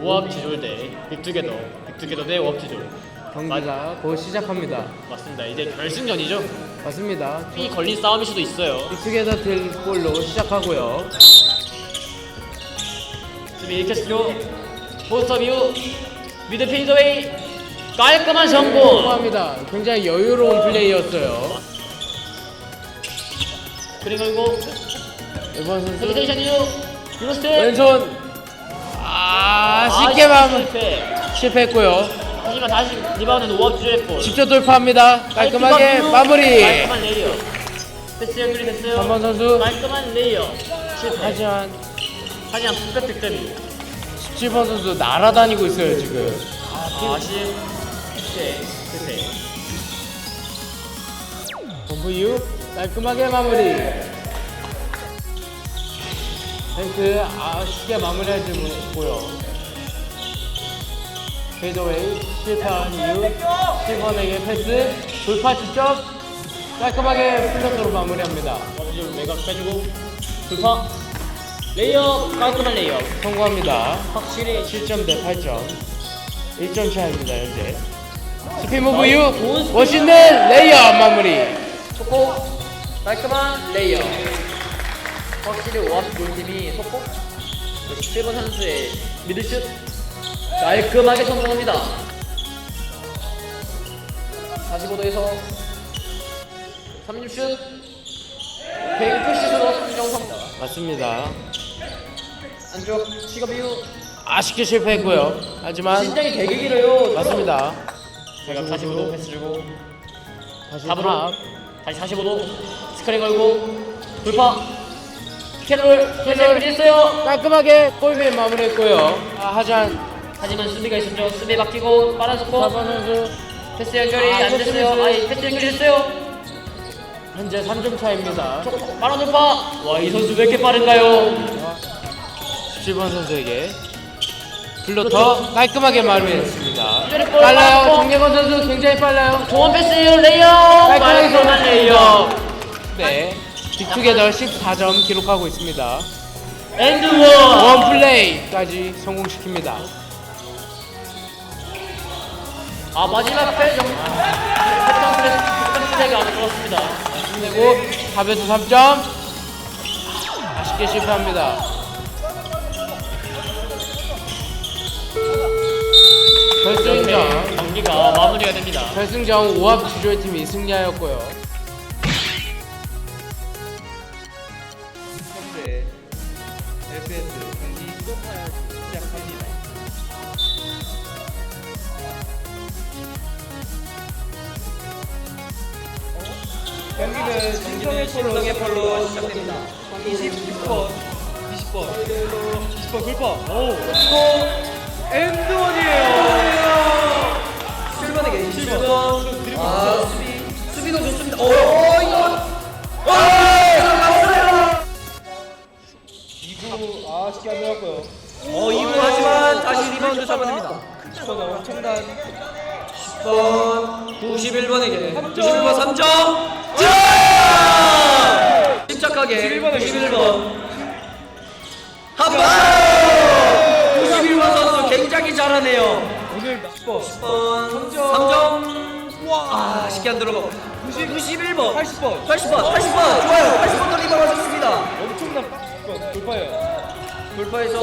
오합 지졸 대 빅투게더 빅투게더 대 오합 지졸 경기가 곧 시작합니다. 맞습니다 이제 결승전이죠 맞습니다. 이 걸린 싸움일 수도 있어요 빅투게더 딜볼로 시작하고요. 수비 일캐스로 포스터 뷰 미드 페이드웨이 깔끔한 성공 성공 합니다. 굉장히 여유로운 플레이였어요. 그리고 이번 선수 세비테이션 이후 유로스트 왼손 아 쉽게 마무 실패 실패했고요. 하지만 다시 리바운드는 오합 지졸 직접 돌파합니다. 깔끔하게 마무리. 깔끔한 레이어 패스 연결이 됐어요 3번 선수 깔끔한 레이어 실패 하지만 하지만 풀백 득점이 17번 선수 날아다니고 있어요 지금. 아, 아쉽 실패 실패 범프 이후 깔끔하게 마무리. 펜트 아 쉽게 마무리하지 못했고요. 페이드웨이 실패한 이후 7번에게 패스 돌파 직접 깔끔하게 플러스로 마무리합니다. 와부줄 외곽 빼주고 돌파 레이어 깔끔한 레이어 성공합니다. 확실히 7점 대 8점. 1점 차입니다 현재. 스피 무브 이후 멋있는 레이어 마무리. 좋고 깔끔한 레이어 확실히 오아스 골팀이 속고 17번 선수의 미들슛 깔끔하게 성공합니다 45도에서 30슛 뱅크슛으로 승정 성공 맞습니다. 안쪽 시급 이후 아쉽게 실패했고요. 하지만 신장이 되게 길어요 맞습니다. 제가 45도 패스 주고 다시 잡으로 탑. 다시 45도 스크린 걸고 돌파 캐롤 캐롤 했어요 깔끔하게 골밑 마무리했고요. 아, 하지만 하지만 수비가 있었죠 수비 바뀌고 속도 4번 선수 패스 연결이 아, 안 됐어요 패스. 아니 패스 연결이 됐어요 현재 3점 차입니다. 빠른 돌파 와 이 선수 왜 이렇게 빠른가요 17번 선수에게 블로터 깔끔하게 마무리했습니다. 이전에 빨라요. 맞고. 정예건 선수 굉장히 빨라요. 좋은 패스예요 레이어 깔끔하게 깔끔한 레이어 네. 빅투게더 14점 기록하고 있습니다. 엔드 원 원 플레이까지 성공시킵니다. 아 마지막 패 정... 패턴 패턴 플레이가 안 들어왔습니다 그리고 4에서 3점. 아쉽게 실패합니다. 결승전 경기가 마무리가 됩니다. 결승전 5합 지조의 팀이 승리하였고요. 경기는 신성의 폴로 시작됩니다. 26번, 20번, 20번 불법. 오, 이거 엔드원이에요. 7번에게 7번. 아, 수비, 수비도 좋습니다. 오, 이거. 어, 2분 하지만 다시 리바운드 잡아냅니다. 10번 엄청난 10번 91번에게 91번 3점 자! 침착하게 91번 한번! 91번 선수 굉장히 잘하네요. 오늘 10번? 10번. 3점. 아 쉽게 안 들어가 91번. 80번. 80번 80번. 좋아요. 80번도 리바운드 하셨습니다. 엄청난 10번 돌파예요. 돌파해서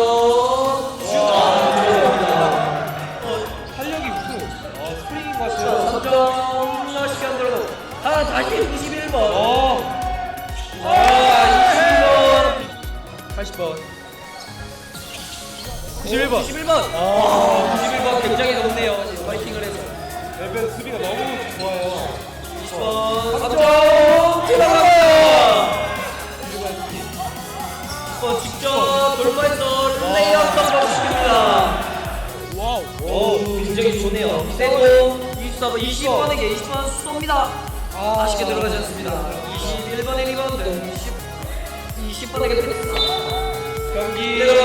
탄력이 우수 어, 스프링인 것 같아요. 3점. 쉽게 안 들어가고. 아 다시 91번. 어, 80번. 91번. 91번. 아. 91번 굉장히 높네요. 파이팅을 해서. 레벨 수비가 너무 좋아요. 20번. 3점 들어갑니다 10번 직접 돌파해서 레이업 성공시킵니다. 와우. 오 굉장히 좋네요. 세고 24번 20번에게 20번 쏩니다. 아쉽게 들어가지 않습니다. 21번의 리바운드 20, 20번에게 들어갔습니다. 경기. 종료됩니다